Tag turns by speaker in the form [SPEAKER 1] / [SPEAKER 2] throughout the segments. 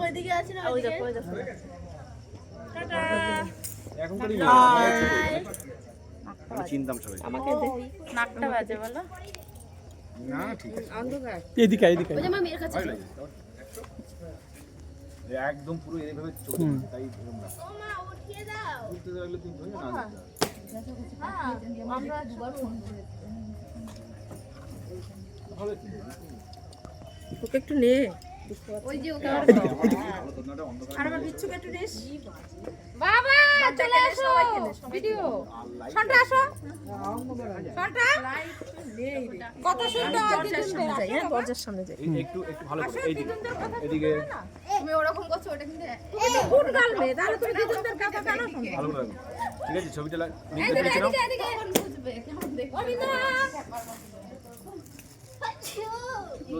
[SPEAKER 1] ওইদিকে আছে না ওই দেখো দেখো
[SPEAKER 2] আমি চিনতাম সবাই
[SPEAKER 1] আমাকে নাকটা বাজে বলো।
[SPEAKER 2] না ঠিক আছে।
[SPEAKER 3] এদিকে এদিকে।
[SPEAKER 1] ওই যে মেয়ের কাছে।
[SPEAKER 2] একদম পুরো এইভাবে চলে তাই এরকম না।
[SPEAKER 1] ও মা উঠিয়ে দাও।
[SPEAKER 2] ঘুরতে লাগলে তুমি ধরে না
[SPEAKER 1] হ্যাঁ আমরা দুবার ফোন
[SPEAKER 2] হবে কি?
[SPEAKER 4] ওকে একটু নে।
[SPEAKER 1] ওই যে ওকে
[SPEAKER 2] ভালো তোমরা অন্ধকার
[SPEAKER 4] আর আমার বিচ্ছুকে একটু নিস
[SPEAKER 1] বাবা চলে আসো। ভিডিও।
[SPEAKER 4] সন্টা আসো। সন্টা। কত সুন্দর দরজার সামনে যাই দরজার সামনে যাই।
[SPEAKER 2] এই একটু একটু ভালো করে এইদিকে এদিকে
[SPEAKER 1] তুমি ওরকম করছ ওটা কিন্তু
[SPEAKER 4] এটা গুড গার্ল মেয়ে? তাহলে তুমি দিদুনদের কথা কেন
[SPEAKER 2] ভালো করে। ঠিক আছে ছবিটা লাগ- নাও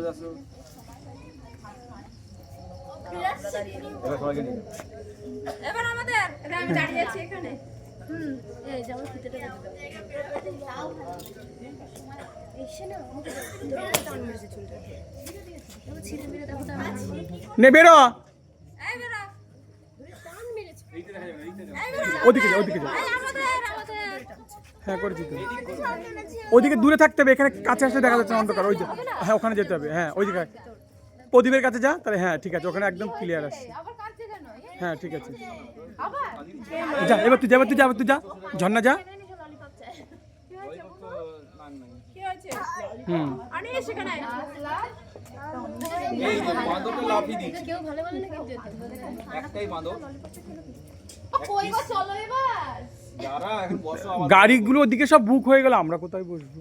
[SPEAKER 2] এবার সবাইকে নিয়ে
[SPEAKER 4] এবার আমাদের এটা আমি দাঁড়িয়ে আছি এখানে।
[SPEAKER 1] হুম এই যেমন ফিতেটা কেটে দাও এসে না আমাকে টান মেরেছে চুলটা ও ছিঁড়ে মেরে দেখো তো আমি আছি
[SPEAKER 3] নে বেরো।
[SPEAKER 4] এই বেরা।
[SPEAKER 1] টান মেরেছে।
[SPEAKER 2] এইটা দেখা যাবে না, এইটা
[SPEAKER 4] এই বেরা।
[SPEAKER 3] ওদিকে ওদিকে হ্যাঁ করেছি তো ওদিকে দূরে থাকতে হবে এখানে কাছে আসলে দেখা যাচ্ছে অন্ধকার ওই যে হ্যাঁ ওখানে যেতে হবে হ্যাঁ ওই দিকে প্রদীপের কাছে যা তাহলে হ্যাঁ ঠিক আছে ওখানে একদম ক্লিয়ার আসছে।
[SPEAKER 1] আবার কাটছে কেন?
[SPEAKER 3] হ্যাঁ ঠিক আছে। যা এবার তুই যা এবার তুই যা এবার তুই যা ঝর্ণা যা। হুম।
[SPEAKER 2] একটাই
[SPEAKER 1] চলো এবার।
[SPEAKER 3] গাড়িগুলো ওদিকে সব বুক হয়ে গেল আমরা কোথায় বসবো?